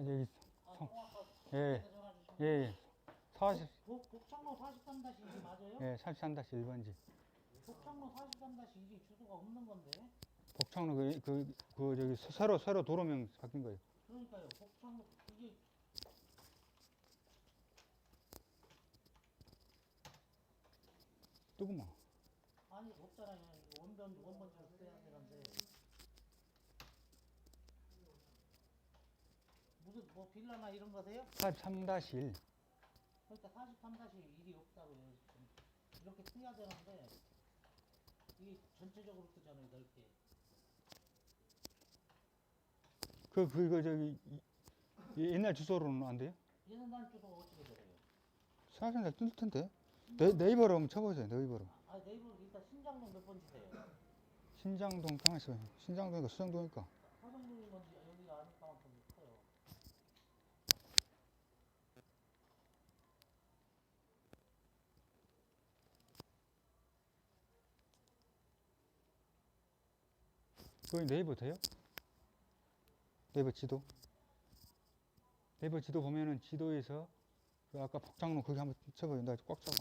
여기 아, 성- 통화가 예, 전화 주신 예, 예. 40, 복, 복창로 43-1이 맞아요? 예, 43-1번지. 복창로 43-1이 주소가 없는 건데 복창로 그, 그, 그, 저기, 서- 새로, 새로 도로명 바뀐 거예요. 그러니까요 복창로 이게 뜨구만. 아니 없잖아요 이거 원변 원본처럼 써야 되는데 무슨 뭐 빌라나 이런 거세요? 43-1. 그러니까 43-1이 없다고요 지금. 이렇게 써야 되는데 이게 전체적으로 뜨잖아요 넓게 그, 그, 그, 저기, 이- 이 옛날 주소로는 안 돼요? 얘는 난 주소 어떻게? 사실은 뜰 텐데. 네, 네이버로 한번 쳐보세요, 네이버로. 아 네이버 일단 신장동 몇 번지세요? 신장동 땅에서, 신장동이니까 수정동이니까. 화성동인 건지 여기가 아니까 만큼 커요 그거 네이버 돼요? 네이버 지도? 네이버 지도 보면은 지도에서 그 아까 복장로 거기 한번 쳐봐요. 나 꽉 잡아.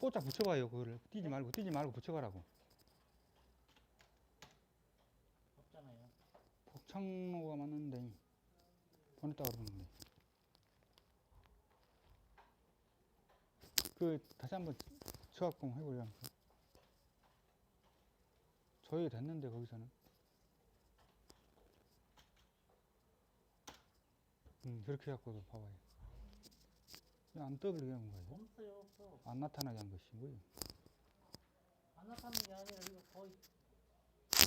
뽀짝 붙여봐요. 그거를 뛰지 말고 뛰지 말고 붙여가라고. 없잖아요 복창로가 맞는데 보냈다 그러는데. 그 다시 한번 쳐갖고 해보려면 저희 됐는데 거기서는. 음 그렇게 해갖고도 봐봐요. 안 떠버리게 한 거예요. 없어요 없어 안 나타나게 한 것이 뭐예요. 안 나타나는 게 아니라 이거 거의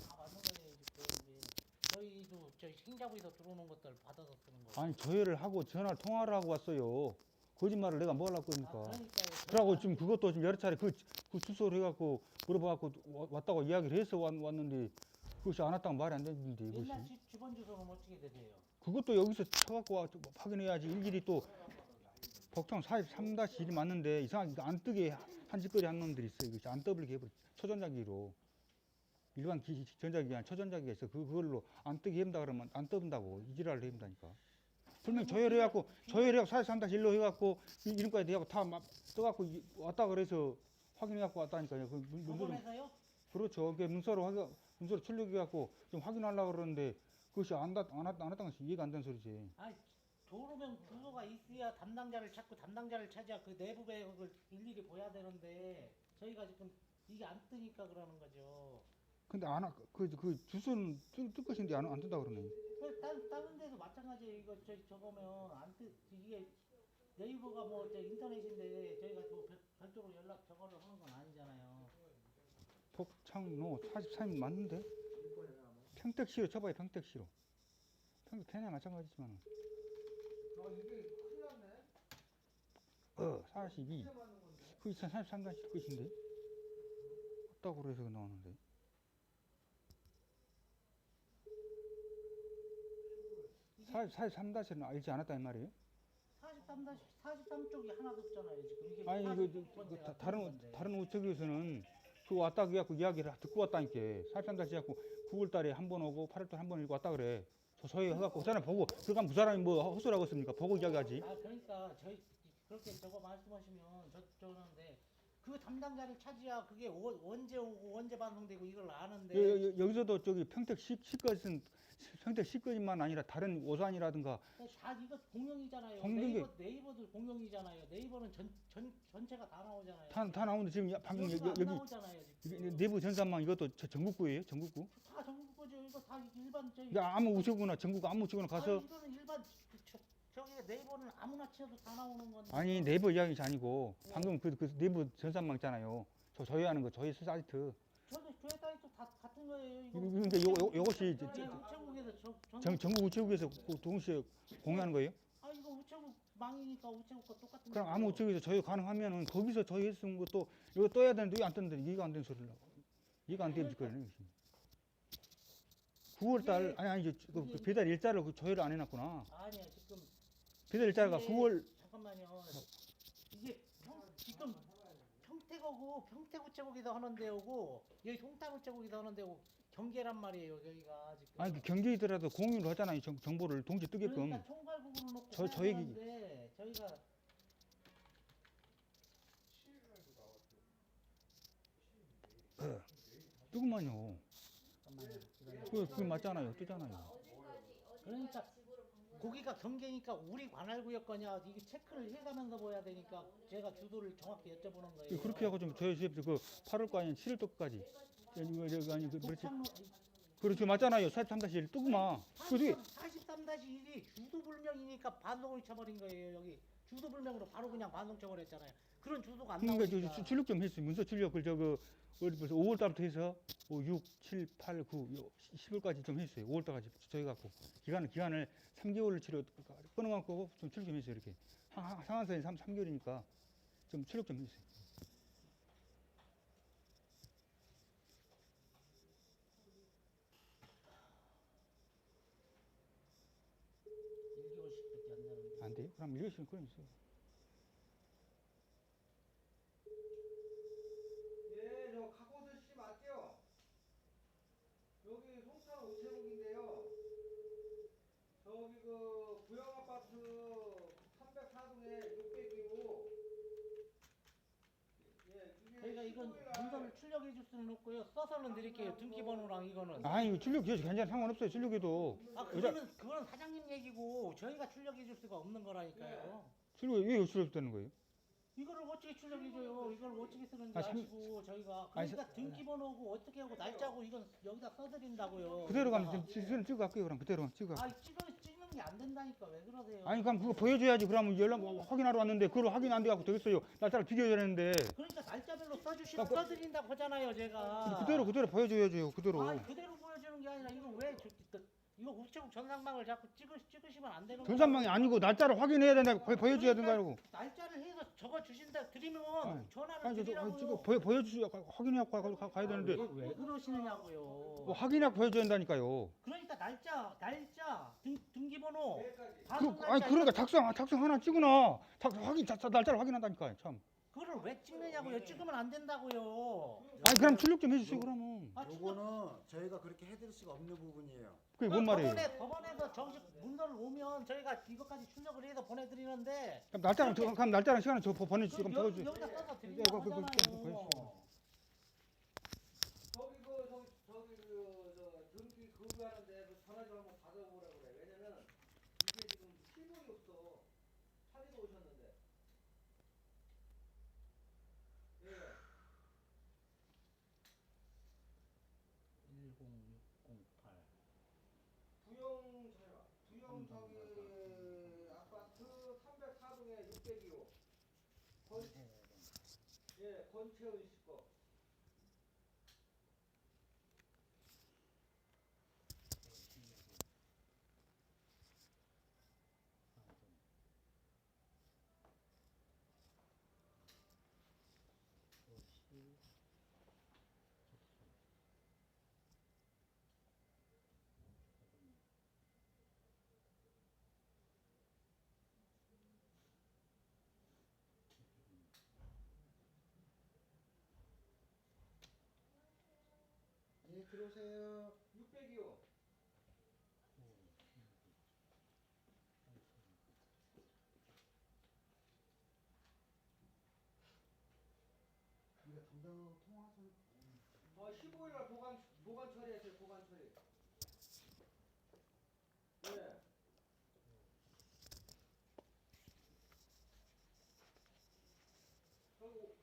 다 맞는 거예요 이게 저희도 저희 행자부에서 들어오는 것들 받아서 쓰는 거예요 아니 조회를 하고 전화를 통화를 하고 왔어요. 거짓말을 내가 뭐 하려고 아, 그러니까. 그러니까요. 그러고 지금 그것도 지금 여러 차례 그, 그 주소를 해갖고 물어봐갖고 와- 왔다고 이야기를 해서 왔, 왔는데 그것이 안 왔다고 말이 안 되는데 이것이. 옛날 집, 주번 주소는 어떻게 되세요? 그것도 여기서 쳐갖고 확인해야지 일일이 또 복장 43-1이 맞는데 이상하게 안 뜨게 한 짓거리 한 놈들이 있어요. 이것이 안 떠버리게 해버려 초전자기로. 일반 기, 전자기가 아니라 초전자기가 있어 그, 그걸로 안 뜨게 한다 그러면 안 떠본다고 이지랄을 해본다니까 분명히 조회를 해갖고 조회를 해갖고 43-1로 해갖고 이- 이름까지 해갖고 다 막 떠갖고 이- 왔다 그래서 확인해갖고 왔다니까요 그 문- 문서로 법원에서요? 그렇죠. 그 문서로 확인, 문서로 출력해갖고 좀 확인하려고 그러는데 그것이 안, 다, 안, 왔- 안 왔다는 것이 이해가 안 되는 소리지. 아니 도로명 주소가 있어야 담당자를 찾고 담당자를 찾아야 그 내부 배역을 일일이 보야 되는데 저희가 지금 이게 안 뜨니까 그러는 거죠. 근데 안, 와- 그, 그 주소는 뜰, 뜰 것인데 안, 안 뜬다 그러네. 그 다른, 다른 데도 마찬가지예요. 이거 저희 저거면 안 뜨, 이게 네이버가 뭐 저 인터넷인데 저희가 뭐 별, 별도로 연락 저거를 하는 건 아니잖아요. 복창로 43이 맞는데? 평택시로 쳐봐요, 평택시로. 평택 태나 마찬가지지만. 아 이게 큰일 났네. 어, 42. 진짜 맞는 건데. 그 43단씩 끝인데? 없다고 그래서 나오는데. 이게 43-는 알지 않았다 이 말이에요? 43 43쪽이 하나도 없잖아요. 지금 이게 아니 이거 46 저- 그 다- 다른 건데. 다른 우체국에서는 그 왔다 그래갖고 이야기를 듣고 왔다니까 살산다시 갖고 9월달에 한 번 오고 8월달에 한번 왔다 그래 저 저희 해갖고 그 사람 보고 그간 그 사람이 뭐 있습니까 보고 이야기하지 아 그러니까 저희 그렇게 저거 말씀하시면 저 저는데 그 담당자를 찾아야 그게 오- 언제 오고 언제 반송되고 이걸 아는데 여, 여, 여기서도 저기 평택 시, 시까지는 평택 시까지만 아니라 다른 오산이라든가 다 이거 공룡이잖아요. 공룡이- 네이버 네이버도 공룡이잖아요. 네이버는 전, 전 전체가 다 나오잖아요. 다, 다 나오는데 지금 야- 방금 여기, 안 여기 나오잖아요. 지금. 이게 내부 전산망 이것도 저 전국구예요 전국구 다 전국 거죠. 이거 다 일반 저희. 야 아무 우체국이나 전국 아무 우체국이나 가서 아니, 이거는 일반 그, 저, 저기 네이버는 아무나 쳐도 다 나오는 건데. 아니 네이버 이야기 아니고 방금 그, 그 내부 전산망 있잖아요 저 저희 하는 거 저희 사이트 저도 교회 사이트 다 같은 거예요. 이거. 이거- 이거- 요- 요- 요것이 저- 예, 우체국에서 저, 전, 정, 전국 우체국에서 그 동시에 공유하는 거예요? 아 이거 우체국 망이니까 우체국과 똑같은 그럼 거죠. 아무 우체국에서 저희 가능하면은 거기서 저희 했은 것도 이거 떠야 되는데 왜안 뜨는데 이해가 안 되는 소리를 하고 이해가 안 되는 짓거리네 이것이 9월 달 아니 아니 저, 그, 그 배달 일자를 그 조회를 안 해놨구나 아니야 지금 이게- 9월 잠깐만요. 이게 평, 지금 평택 우체국은 평택 우체국에서 하는 데고 여기 송탄 우체국에서 하는 데고 경계란 말이에요 여기가 지금. 아니 그 경계이더라도 공유를 하잖아요. 정, 정보를 동시 뜨게끔. 그러니까 총괄국으로 놓고 저- 저 얘기- 되는데 저희가 뜨구만요. 잠깐만요. 기다려. 그, 그게 맞잖아요. 뜨잖아요. 그러니까 거기가 경계니까 우리 관할구역 거냐 이게 체크를 해가면서 봐야 되니까 제가 주소를 정확히 여쭤보는 거예요. 예, 그렇게 하고 좀 저희 그 8월 거 아닌 7월 거까지. 이거 저거 아니 그 그렇지. 독창로 그렇죠 맞잖아요. 43-1 뜨구만. 그게 43-1이 주소 불명이니까 반송을 쳐버린 거예요 여기 주소 불명으로 바로 그냥 반송 쳐버렸잖아요. 그런 주소가 안 그러니까 나오니까. 저 출력 좀 했어요. 문서 출력을 저거 벌써 5월 달부터 해서 5, 6, 7, 8, 9, 10월까지 좀 했어요. 5월 달까지 저희 갖고 기간을 기간을 3개월을 치료 끊어갖고 좀 출력 좀 했어요. 이렇게 상한선이 3, 3개월이니까 좀 출력 좀 했어요. 일개월씩밖에안 나는데. 안 돼요? 그럼 이러시면 그럼 있어요. 예, 저 카고드 씨 맞죠? 여기 송탄 우체국인데요. 저기 그 부영 아파트 304동에 602호. 예, 이게 저희가 이건 15일 날 문서를 출력해 줄 수는 없고요. 써서 는 드릴게요. 등기번호랑 이거는. 아니 이거 출력 괜찮아 상관없어요. 출력해도 아 그거는 그거는 사장님 얘기고 저희가 출력해 줄 수가 없는 거라니까요. 출력 왜 출력되는 거예요? 이거를 어떻게 출력해 줘요? 이걸 어떻게 쓰는지 아, 참- 아시고 저희가 아니, 그러니까 등기번호고 어떻게 하고 날짜고 이건 여기다 써 드린다고요. 그대로 가면 여기다가. 지금 지금 찍어 갈게요. 그럼 그대로 찍어. 아 찍어 찍 는게안 된다니까 왜 그러세요? 아니 그럼 그거 보여줘야지. 그러면 연락 뭐 확인하러 왔는데 그걸 확인 안 돼갖고 되겠어요. 날짜를 비교해야 되는데 그러니까 날짜별로 써주시면 아, 그- 써드린다고 하잖아요 제가. 그대로 그대로 보여줘야죠. 그대로. 아 그대로 보여주는 게 아니라 이거 왜 저, 저, 이거 우체국 전상망을 자꾸 찍으, 찍으시면 안 되는 거예요. 전산망이 아니고 날짜를 확인해야 된다. 보- 보여줘야 된다고. 날짜를 해서 적어 주신다 드리면 아니, 전화를 아니 저, 저 드리라고요. 아니, 지금 보여 보여주셔 확인해갖고 가, 가, 가야 되는데 왜, 왜 그러시느냐고요. 뭐 확인하고 보여줘야 된다니까요. 그러니까 날짜, 날짜, 등, 등기번호. 그, 아니 그러니까 작성 작성 하나 찍으나 작, 확인 자, 자, 날짜를 확인한다니까 참. 그거를 왜 찍느냐고요. 찍으면 안 된다고요. 아니 그럼 출력 좀 해주세요 그러면. 아. 요거는 저희가 그렇게 해드릴 수가 없는 부분이에요. 그게 뭔 말이에요? 법원에, 법원에서 정식 문서를 오면 저희가 이것까지 출력을 해서 보내드리는데 그럼 날짜랑 저, 그럼 날짜랑 시간을 저 보- 보내주세요. 그 그럼 여, 보여주세요. 여기다 써서 네, 드린다고 그거- 그거- 그거 하잖아요. 보여주세요. 저기 그 저기 저기 그저 등기 거부하는데 그 전화 좀 한번 받아보라 그래. 왜냐면 이게 지금 실물이 없어. 사진도 오셨는데. 예. 10608. 부영 잘 부영 저기 아파트 304동에 602호. 권, 예, 권채은 씨 거. 예, 들어오세요. 602호. 우리가 담당 통화하세요. 어, 15일 날 보관 보관 처리했어요. 보관 처리. 예. 그리고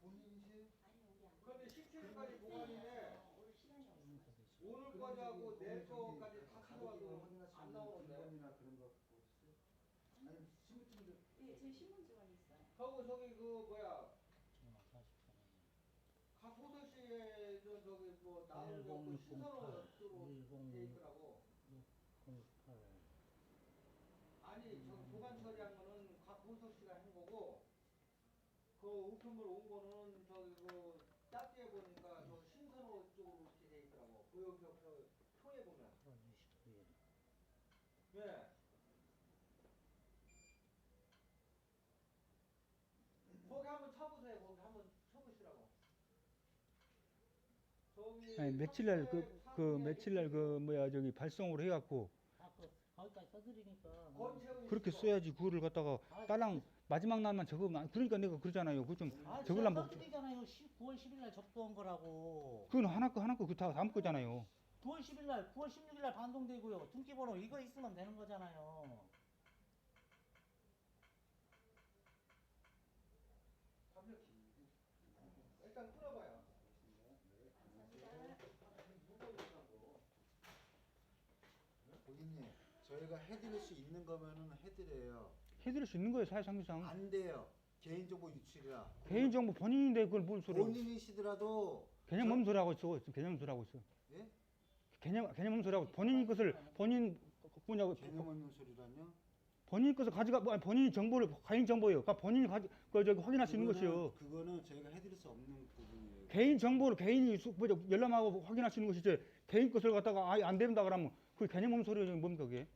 본인이세요? 그런데 17일까지 보관인데 오늘까지 하고 내일 거까지 다 가져와도 안 나오는데. 이나 그런 거 갖고 있어요? 아니 신분증도 예, 제 신분증은 있어요. 하고 저기 그 뭐야 정말 40분. 각 소설시에 저 저기 뭐 나오는 거그 신선으로 돼 1008. 있더라고. 08. 아니 저 보관 처리한 거는 각 소설시가 한 거고 그 우편물 온 거는 저기 그 짝지에 보니까 저 신선호 쪽으로 이렇게 돼 있더라고. 그 표, 표, 표에 보면. 8월 29일. 예. 거기 한번 쳐보세요. 저기 아니 며칠 날 그 그 며칠 날 그 뭐야 저기 발송으로 해갖고 아, 그, 거기까지 써드리니까. 건채우 그렇게. 써야지 그거를 갖다가 아, 딸랑 마지막 날만 적으면 안- 그러니까 내가 그러잖아요. 그거 좀 아, 적으려면 제가 뭐- 써드리잖아요. 9월 10일 날 접수한 거라고. 그건 하나 거 하나 거그다 다음 거잖아요. 9월 10일 날, 9월 16일 날 반동되고요. 등기번호 이거 있으면 되는 거잖아요. 일단 끊어봐요. 고객님, 저희가 해드릴 수 있는 거면은 해드려요. 해드릴 수 있는 거예요 사회상규상. 안 돼요. 개인정보 유출이라. 개인정보 본인인데 그걸 뭘 소리? 본인이시더라도 개념 없는 소리 하고 있어. 지금 개념 소리 하고 있어. 예? 개념 개념 없는 소리 하고 본인 것을 본인 뭐냐고 개념 없는 소리라뇨? 본인 것을 가져가 뭐 아니, 본인 정보를 개인 정보예요. 그러니까 본인이 가지 그 저기 확인할 수 있는 것이요. 그거는 저희가 해드릴 수 없는 부분이에요. 개인 정보를 개인이 수- 뭐죠 열람하고 확인할 수 있는 것이지 개인 것을 갖다가 아예 안 된다 그러면 그 개념 없는 소리가 뭡니까 그게?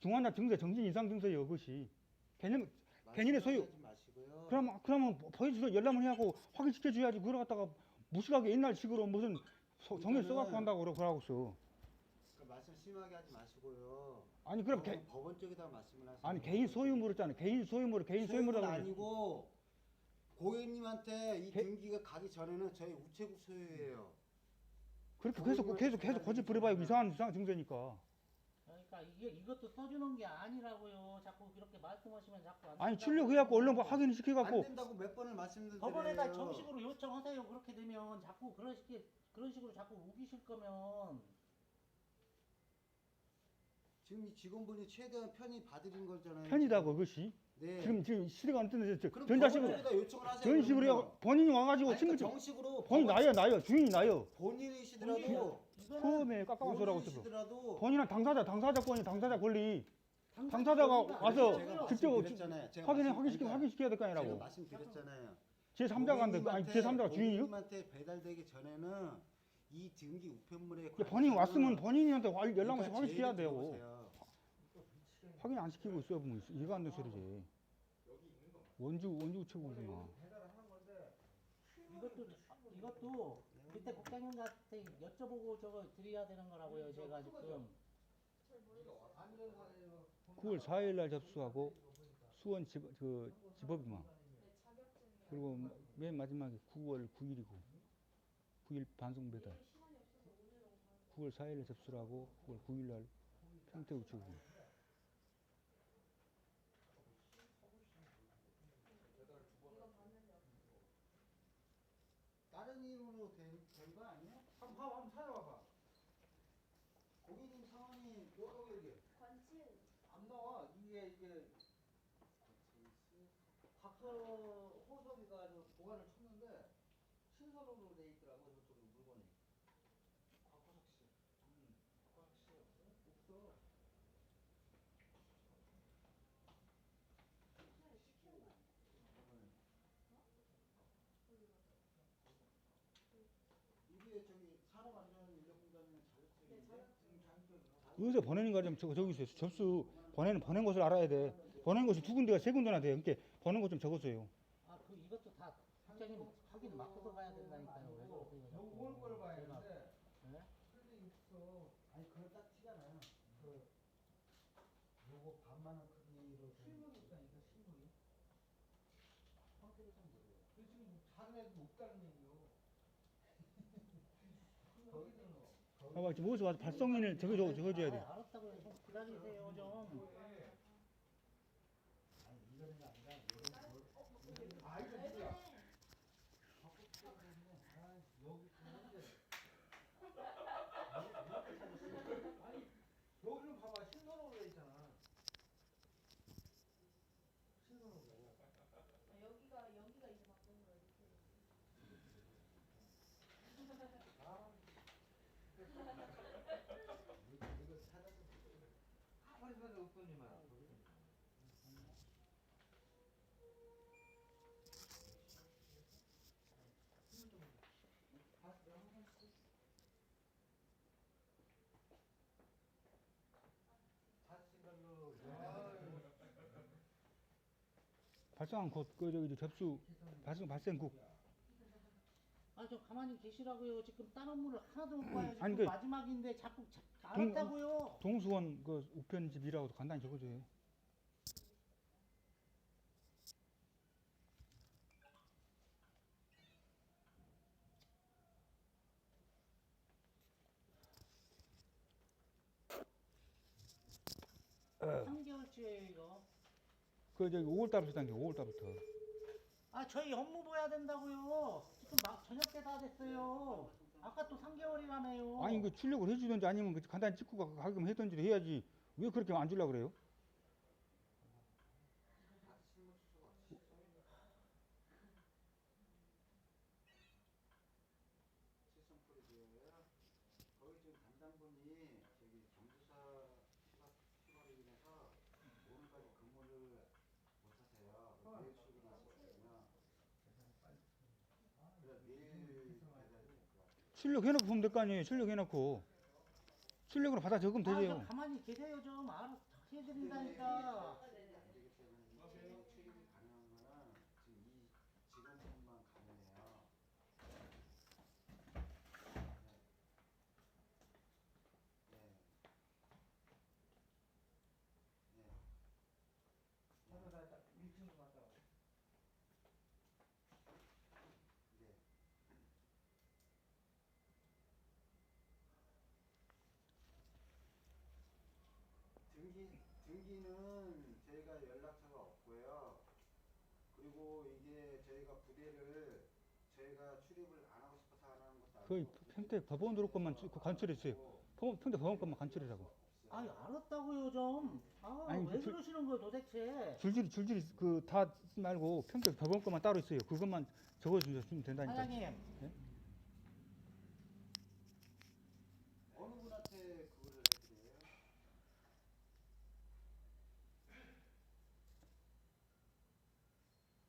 중환자 증세 정신 이상 증세요 그것이 개념 개인의 소유. 마시고요. 그러면 그러면 보여줘서 열람을 해갖고 확인시켜 줘야지 그걸 갖다가 무식하게 옛날 식으로 무슨 소- 정리 써갖고 한다고 그러- 그러고 있어. 그러니까 말씀 심하게 하지 마시고요. 아니 그럼 개, 법원 쪽에다 말씀을 하세요. 아니 개인 소유물 있잖아. 개인 소유물을 개인 소유물. 아니고 고객님한테 이 개- 등기가 가기 전에는 저희 우체국 소유예요. 그렇게 계속 계속 계속 거짓 부려봐요 이상한 이상한 증세니까. 그러니까 이게 이것도 써주는 게 아니라고요. 자꾸 그렇게 말씀하시면 자꾸 안 아니 된다고. 출력 해갖고 얼른 뭐 확인 안 시켜갖고 된다고 몇 번을 말씀드려요. 법원에다 정식으로 요청하세요. 그렇게 되면 자꾸 그런 식 그런 식으로 자꾸 우기실 거면 지금 이 직원분이 최대한 편히 봐드린 거잖아요. 편이다고 그것이. 네. 지금 지금 시대가 안 뜨는데 저- 그럼 전자식으로 법원에다 요청을 하세요. 전식으로 그러면. 해갖고 본인이 와가지고 아니, 그러니까 정식으로 본인 법원- 나요 나요 주인이 나요. 본인이시더라도 이 거는 처음에 하고 있어. 본인이시더라도 본인은 당사자 당사자권이 당사자 권리 당사- 당사자가 와서. 직접 말씀드렸잖아요. 제가 확인해 말씀- 확인시켜 그러니까 확인시켜야 될 거 제가 아니라고. 말씀드렸잖아요. 제 3자가 아니 제 3자가 주인이요? 고객님한테 배달되기 전에는 이 등기 우편물에 근데 관해서는 왔으면 본인한테 와- 연락을 그러니까 확인시켜야 돼요. 확인 안 시키고 있어 보면 이해가 안 되는 소리지. 원주 원주 우체국이구나. 이것도 이것도 그때 국장님한테 여쭤보고 저거 드려야 되는 거라고요. 제가 지금 9월 4일 날 접수하고 수원 집, 그 집업이만. 그리고 맨 마지막에 9월 9일이고 9일 반송 배달. 9월 4일 날 접수를 하고 9월 9일 날 평택 우체국. 다른 이유로 된거 아니에요? 한번 봐, 한번 찾아봐봐. 고객님 상황이 뭐라고 얘기해? 안 나와. 이게 이게 각서 호석이가 저 보관을 쳤는데 신선으로 돼 있더라고 저쪽 물건이. 곽호석 씨. 음, 곽호석 씨 없어. 이게 저기 산업안전인력공단이나 자격증인데 어디서 보내는 거좀 저기 있어요. 접수 보내는 보낸 곳을 알아야 돼. 보낸 곳이 두 군데가 세 군데나 돼요. 그러니까 보낸 곳 좀 적었어요. 아 그 이것도 다 국장님 확인 맡고서 가야 된다니까요. 자꾸. 요걸 걸 봐야 제가- 되는데 네? 틀리 없어. 아니 그건 딱 티가 나요. 그 요거 반만한 크기로 된 실물이 없다니까 실물이. 그 지금 다른 애도 없다는 얘기요. 거기는 뭐. 봐봐, 지금 어디서 와서 발송인을 저거 저거 적어줘야 돼. 아, 알았다고요. 좀 기다리세요 좀. 아 이거 누구야? 여기 있는데. 아니 여기는 봐봐 신선으로 돼 있잖아. 신선으로. 여기가 여기가 이제 바꾼 거예요. 이거 찾아서 가만히 있어도 없더니만. 발송한 곳, 그 저기 저 접수 발송 발생국 아좀 가만히 계시라고요. 지금 다른 분을 하나도 못 봐요. 지금 아니, 그- 마지막인데 자꾸 자, 알았다고요. 동수원 그 우편집이라고도 간단히 적어줘요. 어. 3개월치예요 이거. 그 저기 5월 달부터 당겨 5월 달부터. 아 저희 업무 봐야 된다고요. 지금 막 저녁 때 다 됐어요. 아까 또 3개월이라며요. 아니 그 출력을 해주든지 아니면 그 간단히 찍고 가- 가끔 해든지 해야지 왜 그렇게 안 주려 그래요? 실성 프로젝트예요. 거기 지금 담당분이 저기 경주사 휴가 휴가로 인해서 오늘까지 근무를 못하세요. 내일 출근하시거든요. 그래 내일 배달이 될것 같아요. 출력해놓고 보면 될 거 아니에요. 출력해놓고 출력으로 받아 적으면 아, 되죠. 좀 가만히 계세요 좀. 알아 해드린다니까. 안 되기 때문에 이제 출입이 가능한 거는 지금 이 직원분만 가능해요. 네. 네. 네. 네. 등기 등기는 저희가 연락처가 없고요. 그리고 이게 저희가 부대를 저희가 출입을 안 하고 싶어서 안 하는 것도 거의 아니고 평택 법원 도로 것만 쭉 관철했어요. 법- 평택 법원 것만 관철이라고. 아니 알았다고요 좀. 아, 아니, 왜 그- 그러시는 거예요 도대체? 줄줄이 줄줄이 그 다 말고 평택 법원 것만 따로 있어요. 그것만 적어주면 된다니까. 사장님. 어느 분한테 그거를 해드려요?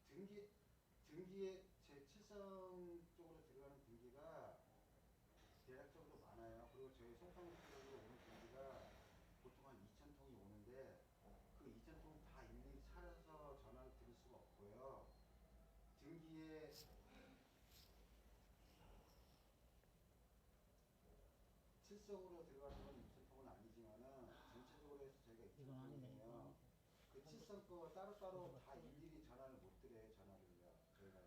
등기 등기에 제 칠성 쪽으로 들어가는 등기가 대략적으로 많아요. 그리고 저희 송파구 쪽으로 오는 등기가 보통 한 2천 통이 오는데 그 2천 통 다 일일이 찾아서 전화를 드릴 수가 없고요. 등기에 칠성으로 들어가는 건 2천 통은 아니지만은 전체적으로 해서 저희가 2천 이건 아니네. 통이에요. 그 칠성 거 따로따로 다 일일이 전화를 못 드려요. 전화를요. 저희가요.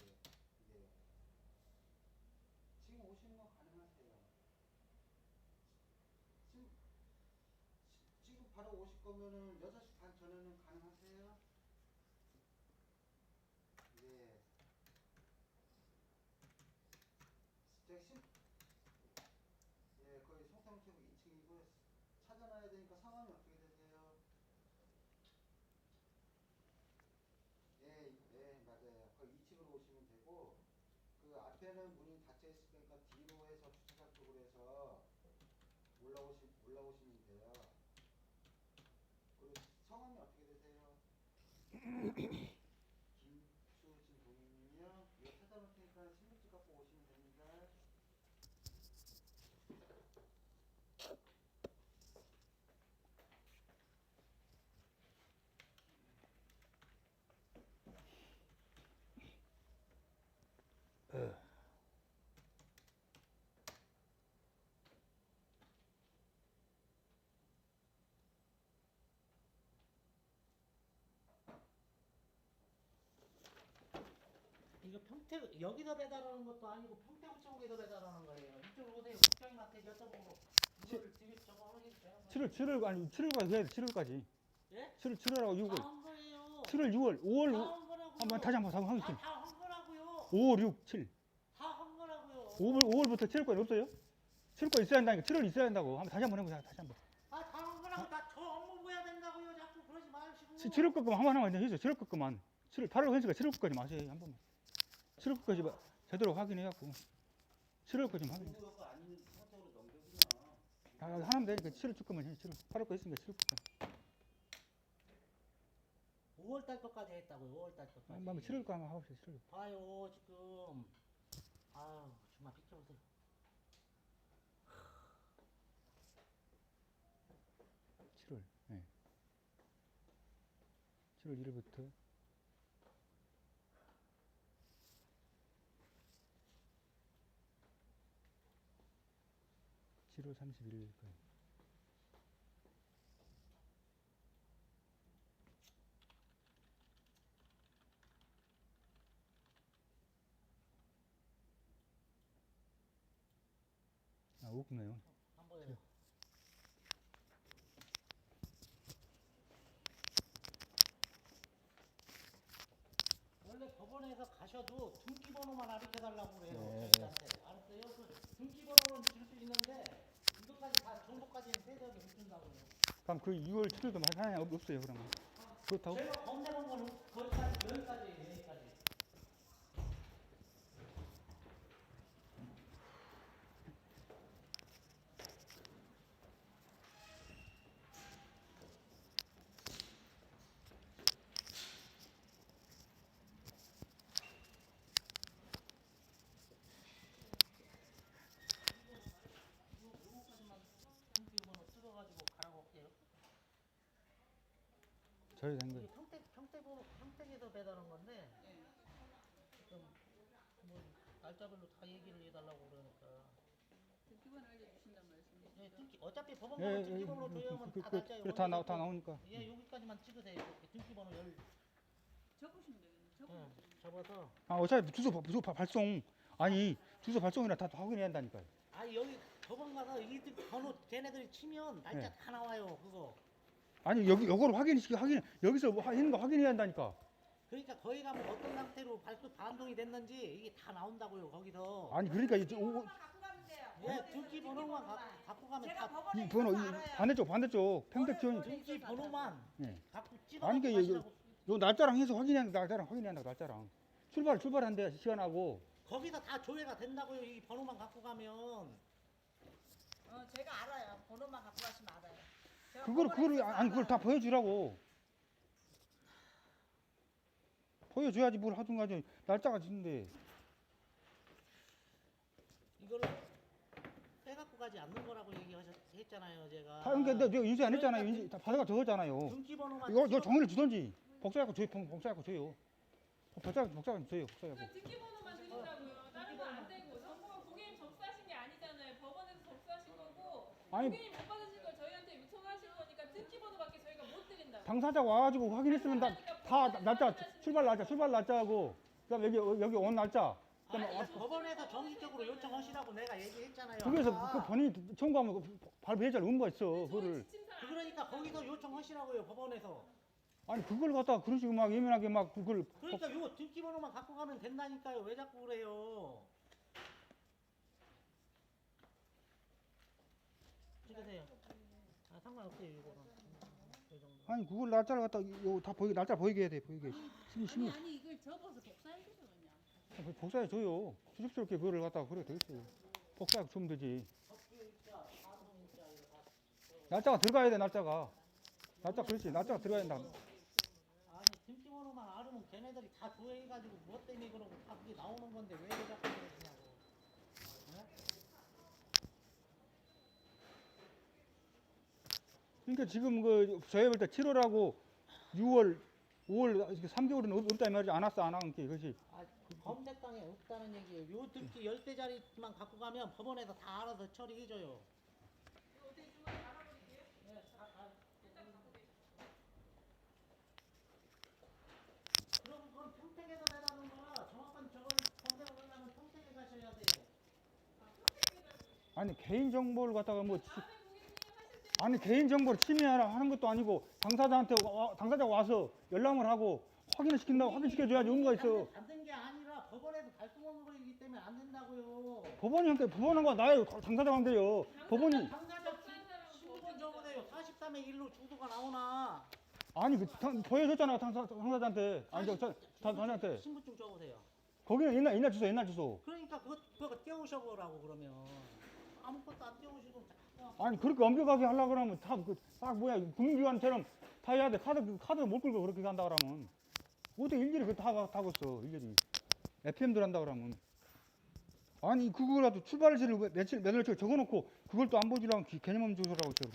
예, 예. 지금 오시는 거 가능하세요? 지금 지- 지금 바로 오실 거면은 6시 반 전에는 가 Mm-hmm. 이거 평택 여기서 배달하는 것도 아니고 평택 쪽에서 배달하는 거예요. 이쪽으로 오세요. 국장님한테 여쭤보고 이거를 드릴 저거 하겠어요. 7월 7월 아니 7월까지 해야 돼. 7월까지. 예? 7월 7월하고 6월. 다한 거예요. 7월 6월 5월 오- 다한 거라고요. 한번 다시 한번 한번 하겠습니다. 다한 거라고요. 5, 6, 7. 다 한 거라고요. 5월 5월부터 7월까지 없어요? 7월까지 있어야 한다니까 7월 있어야 한다고. 한번 다시 한번 해보자. 다시 한번. 아 다 한 거라고 나 저 업무 보야 된다고요. 자꾸 그러지 마시고. 7월 것만 한번 하면 해줘. 7월 것만. 7월 8월 회수가 7월 것까지 마세요. 한 번만. 수력까지 뭐 제대로 확인해갖고 수력까지 뭐 확인. 아, 하나면 되니까 치료 조금만 해. 치료. 8월 거 있으니까 치료. 5월 달 것까지 했다고요. 5월 달 것까지. 한번 치료 거 한번 하고 싶어. 치료. 봐요 지금. 아유 정말 비켜보세요. 7월, 예. 네. 7월 1일부터 (7월 31일까지) 아 없네요 한번 해요. 원래 법원에서 가셔도 등기번호만 알려달라고 그래요. 네. 저희한테. 알았어요? 그 등기번호는 줄 수 있는데 이것까지 다 정보까지는 세세하게 못 준다고요. 그럼 그 2월 7일도 하나 없어요 그러면? 그렇다고? 제가 검색한 거는 거기까지 여기까지예요. 여기까지. 요거까지만 등기번호 찍어가지고 가라고 할게요. 저희 이게 거예요 평택 평택으로 평택에서 배달한 건데 지금 뭐 날짜별로 다 얘기를 해달라고 그러니까. 듣기만 알려주신단 말씀이시죠? 예, 등기, 어차피 법원 예, 가면 예, 등기번호 그, 조회하면 그, 다 그, 날짜에 그, 다, 나, 원래 다 나오니까. 예 여기까지만 찍으세요 이렇게. 등기번호 열. 적으시면 되겠네. 예, 적으면 접어서. 아 어차피 주소, 바- 주소 바- 발송. 아니 주소 발송이라 다 확인해야 한다니까요. 아 여기 법원 가서 이들 번호 걔네들이 치면 날짜 네. 다 나와요 그거 아니 여기 요거를 확인시키 확인 여기서 뭐 하- 있는 거 확인해야 한다니까 그러니까 거기 가면 어떤 상태로 발표 반동이 됐는지 이게 다 나온다고요 거기서 아니 그러니까 이제 오, 갖고 가면 돼요. 예 등기 번호만 가, 갖고 가면 제가 다 법원에 이 번호 이. 반대쪽 반대쪽 평택 지원 등기 번호만 예. 갖고 아니, 찍어서 그게 가시라고 요 날짜랑 해서 확인해야 한다 날짜랑 확인해야 한다 날짜랑 출발 출발한대 시간하고 거기서 다 조회가 된다고요. 이 번호만 갖고 가면. 어, 제가 알아요. 번호만 갖고 가시면 알아요. 그걸 그걸 아니 그걸 다. 보여주라고 보여줘야지 뭘 하든 가 지 날짜가 있는데 이거를 빼갖고 가지 않는 거라고 얘기하셨잖아요, 제가. 다 그러니까 내가 내가 인쇄 안 했잖아요 인쇄 다 받아가 적었잖아요 등기번호만 이거 이거 종이를 주던지 복사해갖고 줘요 복- 복사해갖고 줘요 복사 복사해갖고 줘요 복사해갖고 그러니까 등기번호만 드린다고요. 다른 거 안 되고 정보가 고객님 접수하신 게 아니잖아요. 법원에서 접수하신 거고 아니 고객님 당사자 와가지고 확인했으면 다, 다 날짜 출발 날짜 출발 날짜하고 그다음 여기 여기 온 날짜 그다음에 아니, 와- 법원에서 정식적으로 요청하시라고 내가 얘기했잖아요. 아까. 그 본인이 청구하면 그 발부해줄 의무가 있어 그거를 지침상 그러니까 거기서 요청하시라고요, 법원에서. 아니 그걸 갖다가 그런 식으로 막 예민하게 막 그걸 그러니까 요 등기번호만 갖고 가면 된다니까요. 왜 자꾸 그래요? 찍으세요. 아, 상관없어요, 이거는. 이 정도. 아니 그걸 날짜를 갖다 요다 보이게 날짜 보이게 해야 돼 보이게. 심 아니 심 아니 이걸 접어서 복사해 주세요 그냥. 복사해 줘요. 수줍스럽게 그거를 갖다가 그래 되겠어요 복사해 주면 되지. 날짜가 들어가야 돼 날짜가. 날짜 그렇지. 날짜가 들어가야 된다. 아니 등기번호만 알으면 걔네들이 다 조회해가지고 뭐 때문에 그러고 다 그게 나오는 건데 왜 자꾸 그러시냐고. 네? 그러니까 지금 그 저희 볼때 7월하고 6월 5월 3개월은 없다 이 말이지 안 왔어 안 하는 게 그것이 아, 그 검색당에 없다는 얘기예요. 요 등기 열대 자리만 갖고 가면 법원에서 다 알아서 처리해줘요. 네, 다, 다. 그럼 그건 평택에서 내라는 거라 정확한 저걸 검색을 하려면 평택에 가셔야 돼요. 아니 개인 정보를 갖다가 뭐 치- 아니 개인 정보를 침해하라 하는 것도 아니고 당사자한테 와, 당사자가 와서 연락을 하고 확인을 시킨다고 확인시켜 줘야지 의무가 있어 안된 게 아니라 법원에서 발송한 거이기 때문에 안 된다고요. 법원이 함께 법원과 나의 당사자가 한대요 법원이 당사자 적어대요. 43의 1로 주소가 나오나. 아니 그 당- 보여줬잖아 당사, 당사자한테 아니 저, 저 당- 당사자한테 신분증 적으세요. 거기는 옛날 옛날 주소 옛날 주소 그러니까 그거 그거 떼우셔 보라고 그러면 아무것도 안 떼우시고 아니 그렇게 엄격하게 하려고 그러면 다그딱 뭐야 금융기관처럼 다 해야 돼. 카드 그 카드 못 끌고 그렇게 한다 그러면. 어떻게 일일이 그다 하고 있어 일일이. FM들 한다 그러면. 아니 그거라도 출발일을 며칠 몇월 적어놓고 그걸 또안 기- 개념 없는 조서라고 저러